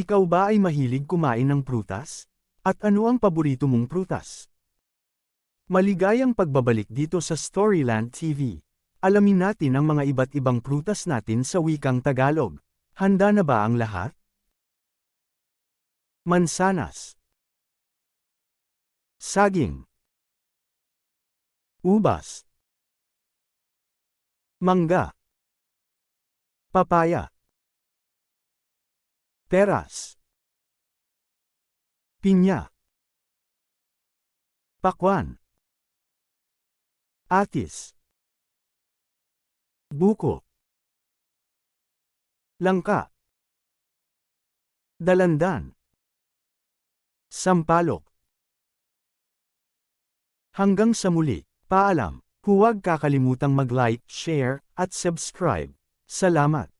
Ikaw ba ay mahilig kumain ng prutas? At ano ang paborito mong prutas? Maligayang pagbabalik dito sa Storyland TV. Alamin natin ang mga iba't ibang prutas natin sa wikang Tagalog. Handa na ba ang lahat? Mansanas Saging Ubas Mangga Papaya Peras Pinya. Pakwan. Atis. Buko. Langka. Dalandan. Sampalok. Hanggang sa muli, paalam, huwag kakalimutang mag-like, share, at subscribe. Salamat!